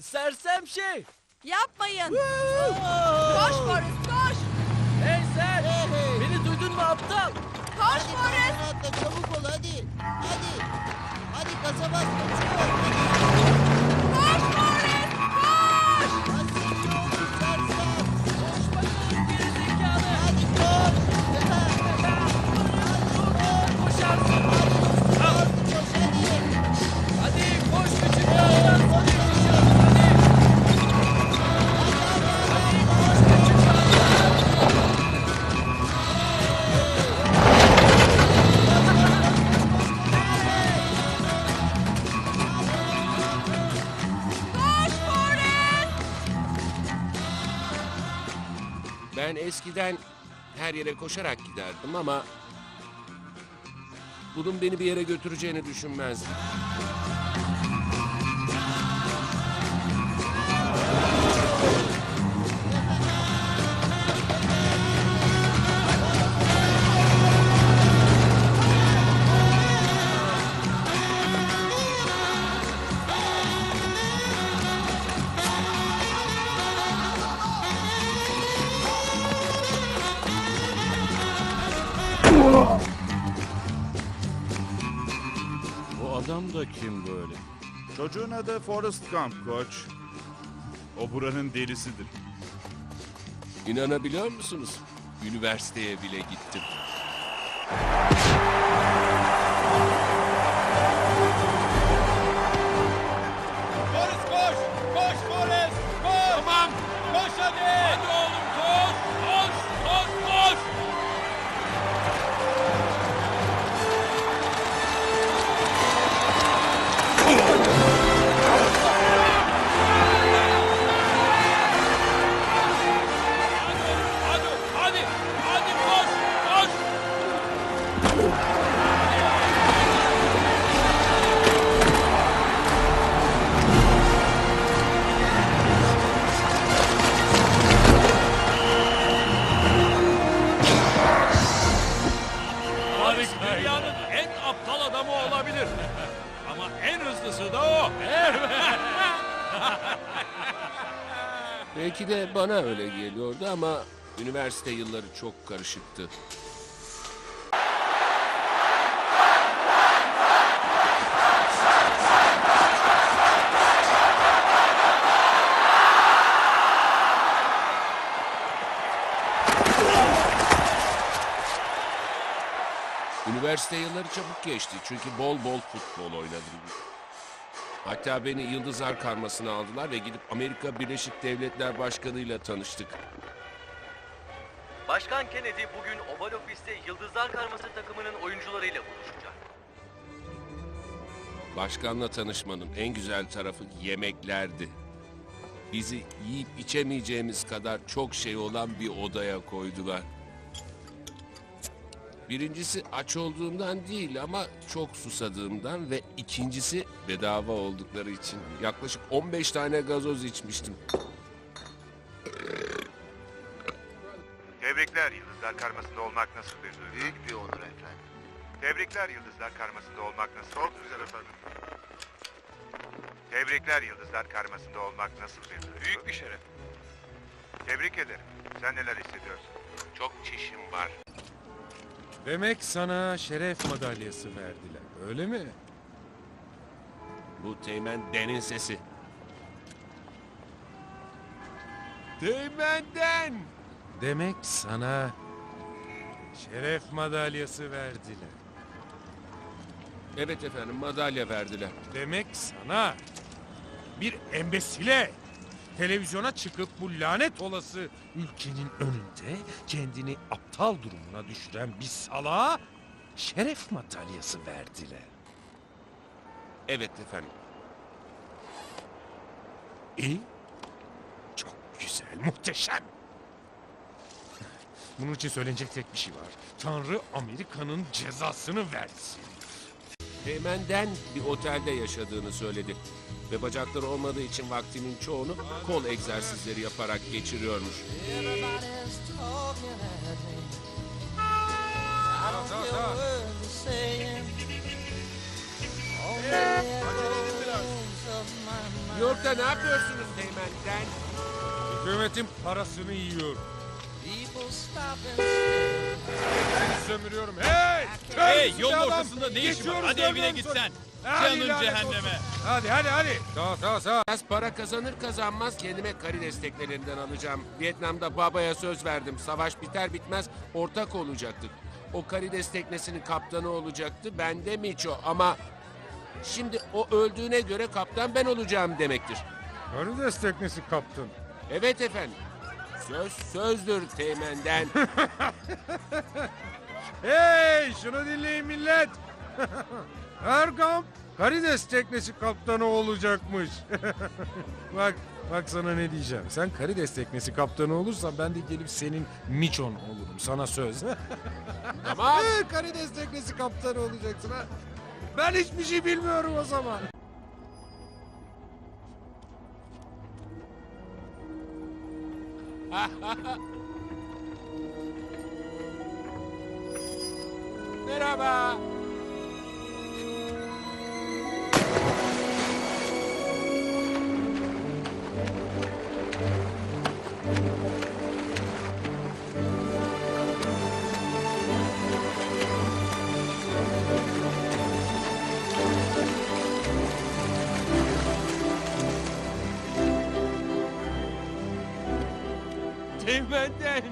Sersem şey. Yapmayın. Koş Forrest koş. Hey sen. Beni duydun mu aptal? Koş Hadi Forrest. Da çabuk ol hadi. Hadi. Hadi gaza bas. Koş Ben eskiden her yere koşarak giderdim ama bunun beni bir yere götüreceğini düşünmezdim. Bu adam da kim böyle? Çocuğun adı Forrest Gump koç. O buranın delisidir. İnanabiliyor musunuz? Üniversiteye bile gittim. Belki de bana öyle geliyordu ama üniversite yılları çok karışıktı. Üniversite yılları çabuk geçti çünkü bol bol futbol oynadım. Hatta beni Yıldızlar Karması'na aldılar ve gidip Amerika Birleşik Devletler Başkanı ile tanıştık. Başkan Kennedy bugün Oval Ofis'te Yıldızlar Karması takımının oyuncularıyla buluşacak. Başkanla tanışmanın en güzel tarafı yemeklerdi. Bizi yiyip içemeyeceğimiz kadar çok şey olan bir odaya koydular. Birincisi aç olduğumdan değil ama çok susadığımdan ve ikincisi bedava oldukları için. Yaklaşık 15 tane gazoz içmiştim. Tebrikler Yıldızlar Karması'nda olmak nasıl bir duygu? Büyük bir onur efendim. Tebrikler Yıldızlar Karması'nda olmak nasıl Çok güzel efendim. Tebrikler Yıldızlar Karması'nda olmak nasıl bir duygu? Büyük bir şeref. Tebrik ederim. Sen neler hissediyorsun? Çok çişim var. Demek sana şeref madalyası verdiler, öyle mi? Bu Teğmen Den'in sesi. Teğmen'den! Demek sana şeref madalyası verdiler. Evet efendim madalya verdiler. Demek sana bir embesile televizyona çıkıp bu lanet olası ülkenin önünde kendini aptal durumuna düşüren bir salağa şeref madalyası verdiler. Evet efendim. İyi. Çok güzel, muhteşem. Bunun için söylenecek tek bir şey var. Tanrı Amerika'nın cezasını versin. Teğmen'den bir otelde yaşadığını söyledi. Ve bacakları olmadığı için vaktinin çoğunu kol egzersizleri yaparak geçiriyormuş. Mind. New York'ta ne yapıyorsunuz Teğmen'den? Hükümetin parasını yiyor. People stop and stare. Sömürüyorum. Hey! Hey yolun adam? ortasında ne işin var? Geçiyoruz, Hadi evine görmüyor git musun? sen. Hadi Canın lanet cehenneme. olsun. Hadi hadi hadi. Sağ sağ sağ. Biraz para kazanır kazanmaz kendime karides teknelerinden alacağım. Vietnam'da babaya söz verdim. Savaş biter bitmez ortak olacaktık. O karides teknesinin kaptanı olacaktı. Ben de Miço ama... Şimdi o öldüğüne göre kaptan ben olacağım demektir. Karides teknesi kaptın. Evet efendim. Söz sözdür teğmenden. Hey şunu dinleyin millet. Erkam karides teknesi kaptanı olacakmış. bak bak sana ne diyeceğim. Sen karides teknesi kaptanı olursan ben de gelip senin miçon olurum. Sana söz. Tamam. Ee, karides teknesi kaptanı olacaksın ha. Ben hiçbir şey bilmiyorum o zaman. Merhaba. Teğmenden.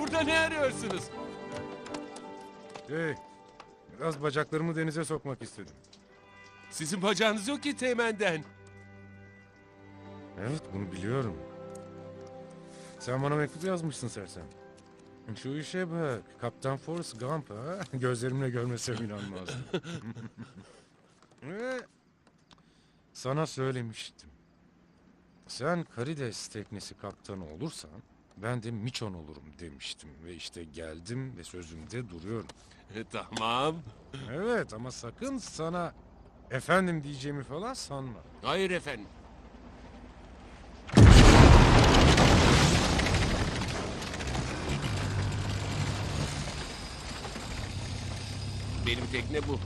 Burada ne arıyorsunuz? Hey biraz bacaklarımı denize sokmak istedim. Sizin bacağınız yok ki teğmenden. Evet bunu biliyorum. Sen bana mektup yazmışsın sersem. Şu işe bak. Kaptan Forrest Gump ha. Gözlerimle görmesem inanmazdım. Ve sana söylemiştim. Sen karides teknesi kaptanı olursan ben de miçon olurum demiştim. Ve işte geldim ve sözümde duruyorum. E, tamam. Evet ama sakın sana efendim diyeceğimi falan sanma. Hayır efendim. Benim tekne bu.